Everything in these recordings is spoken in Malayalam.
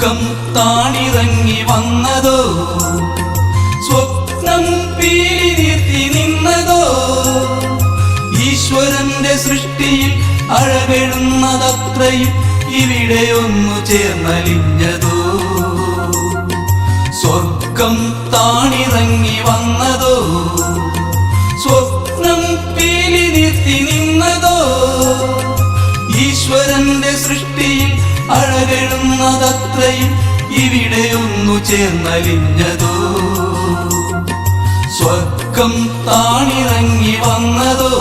ദുഃഖം താണിറങ്ങി വന്നതോ? സ്വപ്നം പീലി നിർത്തി നിന്നതോ? ഈശ്വരന്റെ സൃഷ്ടിയിൽ അഴകെഴുന്നതത്രയും ഇവിടെ ഒന്നു ചേർന്നലിഞ്ഞതോ? സ്വർഗം താണിറങ്ങി വന്ന അഴകെഴുന്നതത്രയും ഇവിടെ ഒന്നു ചേർന്നലിഞ്ഞതോ? സ്വർഗം താണിറങ്ങി വന്നതോ?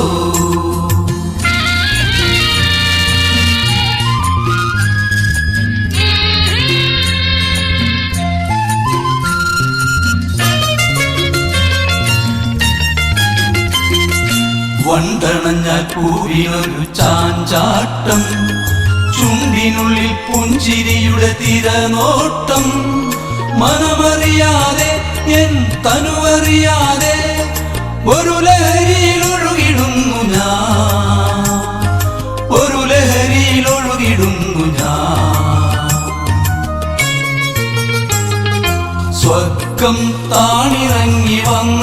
വണ്ടണഞ്ഞ പൂവിനൊരു ചാഞ്ചാട്ടം. ചുണ്ടിനുള്ളിൽ പുഞ്ചിരിയുടെ തിരനോട്ടം. മനമറിയാതെ എൻ തനുവറിയാതെ ഒരു ലഹരിയിൽ ഒഴുകിടുന്നു ഞാൻ. ഒരു ലഹരിയിൽ ഒഴുകിടുന്നു ഞാൻ. സ്വർഗം താണിറങ്ങി വന്നതോ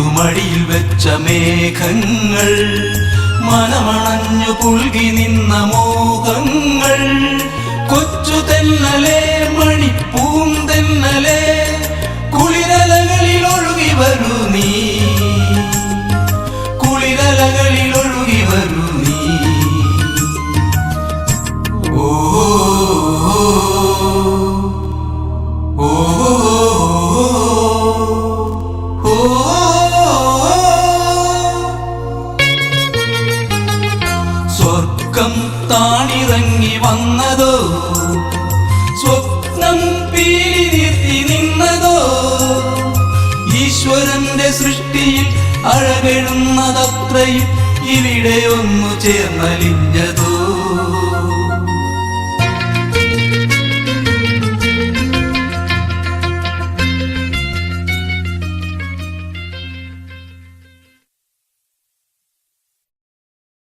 മടിയിൽ വെച്ച മേഘങ്ങൾ മനമണഞ്ഞു പുൽകി നിന്ന മോഹങ്ങൾ. കൊച്ചു തെന്നലേ മണിപ്പൂന്തെന്നലെ സ്വർഗം താണിറങ്ങി വന്നതോ? സ്വപ്നം പീലി നിർത്തി നിന്നതോ? ഈശ്വരന്റെ സൃഷ്ടിയിൽ അഴകെഴുന്നതത്രയും ഇവിടെ ഒന്നു ചേർന്നലിഞ്ഞതോ?